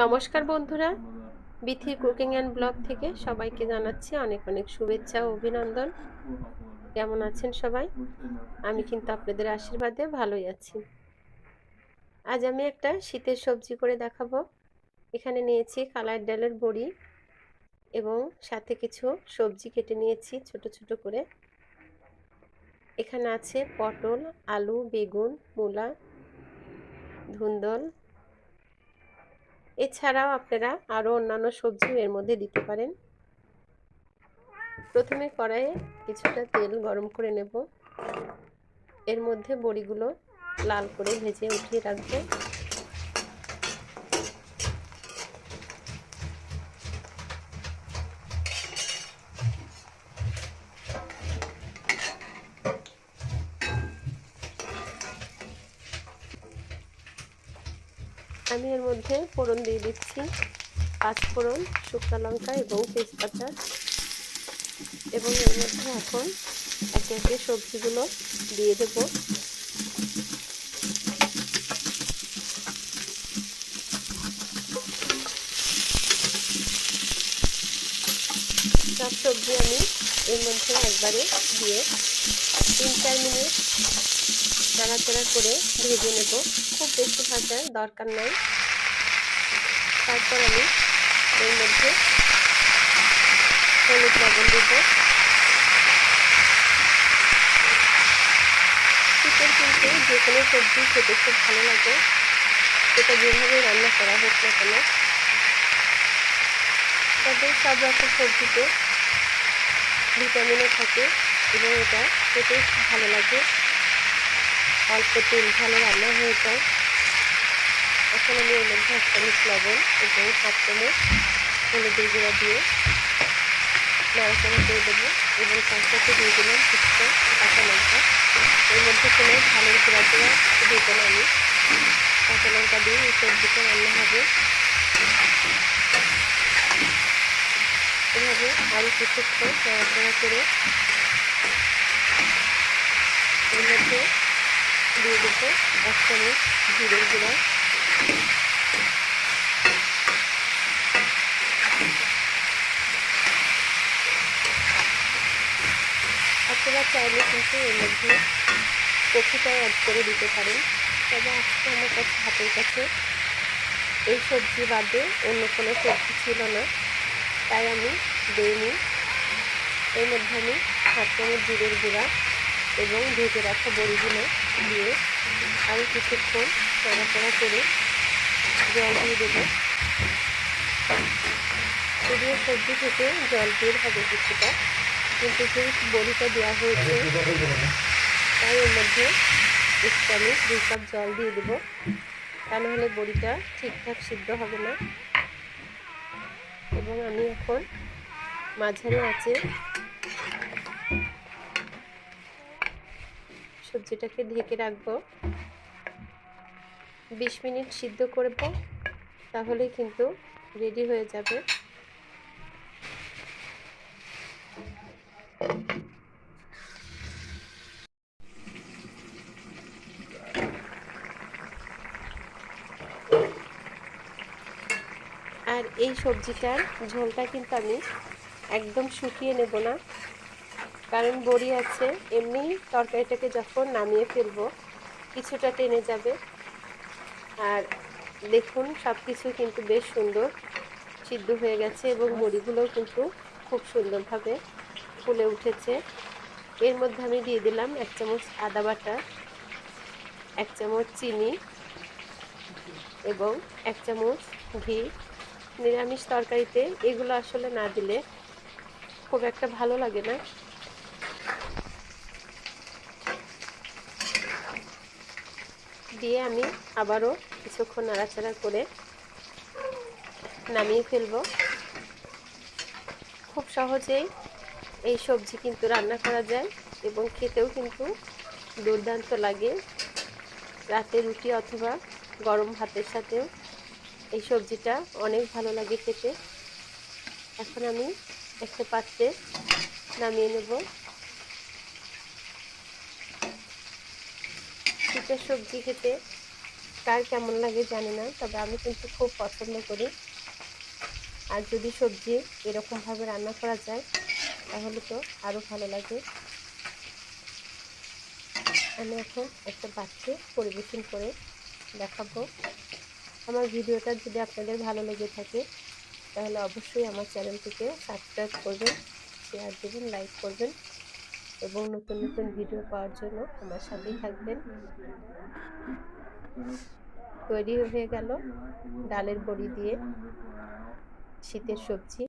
নমস্কার বন্ধুরা, Bithi cooking and blog থেকে সবাইকে জানাচ্ছি অনেক অনেক শুভেচ্ছা ও অভিনন্দন। কেমন আছেন সবাই? আমি কিন্তু আপনাদের আশীর্বাদে ভালোই আছি। আজ আমি একটা শীতের সবজি করে দেখাবো। এখানে নিয়েছি কালার ডালের বড়ি এবং সাথে কিছু সবজি কেটে নিয়েছি ছোট ছোট করে। এখানে আছে পটল, আলু, বেগুন, মূলা, ধুন্দল এছাড়াও আপনারা আরও অন্যান্য সবজিও এর মধ্যে দিতে পারেন। প্রথমে কড়াইয়ে কিছুটা তেল গরম করে নেব। এর মধ্যে বড়িগুলো লাল করে ভেজে উঠিয়ে রাখব। আমি এর মধ্যে ফোড়ন দিয়ে দিচ্ছি। পাঁচ ফোড়ন, শুকনো লঙ্কা এবং তেজপাতা। এবং এর মধ্যে এখন একে একে সবজিগুলো দিয়ে দেব। সব সবজি আমি এর মধ্যে একবারে দিয়ে তিন চার মিনিট নাড়াচাড়া করে ভেজে নেব। খুব বেশি ভাজার দরকার নাই। তারপর আমি এর মধ্যে হলুদ লবণ দেব। শীতের কিন্তু যে কোনো সবজি খেতে খুব ভালো লাগে। সেটা যেভাবে রান্না করা হোক না কেন। সব রকম সবজিতে ভিটামিনও থাকে। এবং এটা খুব ভালো লাগে। অল্প তেল ভালো রান্না হয়ে যায়। এখন আমি এর মধ্যে এক চামচ লবণ এবং সাত চামচ হলুদের গুঁড়া দিয়ে নাড়াচাড়া করে দেবো এবং তার দিয়ে দিলাম কিছুটা কাঁচা লঙ্কা। এর মধ্যে কোনো ভালো গুঁড়া গুঁড়া দিব না আমি। কাঁচা লঙ্কা দিয়ে এই সবজিটা রান্না হবে। এভাবে আরও কিছুক্ষণ নাড়াচাড়া করে মধ্যে দিয়ে দেবো এক জিরের গুঁড়া। আপনারা চাইলে কিন্তু এর মধ্যে কফিটাও অ্যাড করে দিতে পারেন। তবে আজকে আমার কাছে হাতের কাছে এই সবজি বাদে অন্য কোনো সবজি ছিল না। তাই আমি দিইনি। এর মধ্যে আমি সাত চামচ জিরের গুঁড়া। এবং ভেজে রাখা বড়িগুলো দিয়ে আরও কিছুক্ষণ নাড়াচাড়া করে জল দিয়ে দেবো। যদিও সবজি থেকে জল বের হবে কিছুটা, কিন্তু যেহেতু বড়িটা দেওয়া হয়েছে, তাই এর মধ্যে একটু আমি দুই কাপ জল দিয়ে দেবো। তা নাহলে বড়িটা ঠিকঠাক সিদ্ধ হবে না। এবং আমি এখন মাঝারি আছে সবজিটাকে ঢেকে রাখব। বিশ মিনিট সিদ্ধ করব, তাহলে কিন্তু রেডি হয়ে যাবে। আর এই সবজিটার ঝোলটা কিন্তু আমি একদম শুকিয়ে নেব না। কারণ বড়ি আছে, এমনি তরকারিটাকে যখন নামিয়ে ফেলব, কিছুটা টেনে যাবে। আর দেখুন সব কিছু কিন্তু বেশ সুন্দর সিদ্ধ হয়ে গেছে এবং বড়িগুলোও কিন্তু খুব সুন্দরভাবে ফুলে উঠেছে। এর মধ্যে আমি দিয়ে দিলাম এক চামচ আদা বাটা, এক চামচ চিনি এবং এক চামচ ঘি। নিরামিষ তরকারিতে এগুলো আসলে না দিলে খুব একটা ভালো লাগে না। দিয়ে আমি আবারও কিছুক্ষণ নাড়াচাড়া করে নামিয়ে ফেলব। খুব সহজেই এই সবজি কিন্তু রান্না করা যায় এবং খেতেও কিন্তু দুর্দান্ত লাগে। রাতে রুটি অথবা গরম ভাতের সাথেও এই সবজিটা অনেক ভালো লাগে খেতে। এখন আমি একটা পাত্রে নামিয়ে নেব। শীতের সবজি খেতে কার কেমন লাগে জানি না, তবে আমি কিন্তু খুব পছন্দ করি। আর যদি সবজি এরকমভাবে রান্না করা যায়, তাহলে তো আরও ভালো লাগে। আমি এখন একটা বাচ্চা পরিবেশন করে দেখাবো। আমার ভিডিওটা যদি আপনাদের ভালো লেগে থাকে, তাহলে অবশ্যই আমার চ্যানেলটিকে সাবস্ক্রাইব করবেন শেয়ার দেবেন লাইক করবেন। এবং নতুন নতুন ভিডিও পাওয়ার জন্য আমার সাথেই থাকবেন। তৈরি হয়ে গেল ডালের বড়ি দিয়ে শীতের সবজি।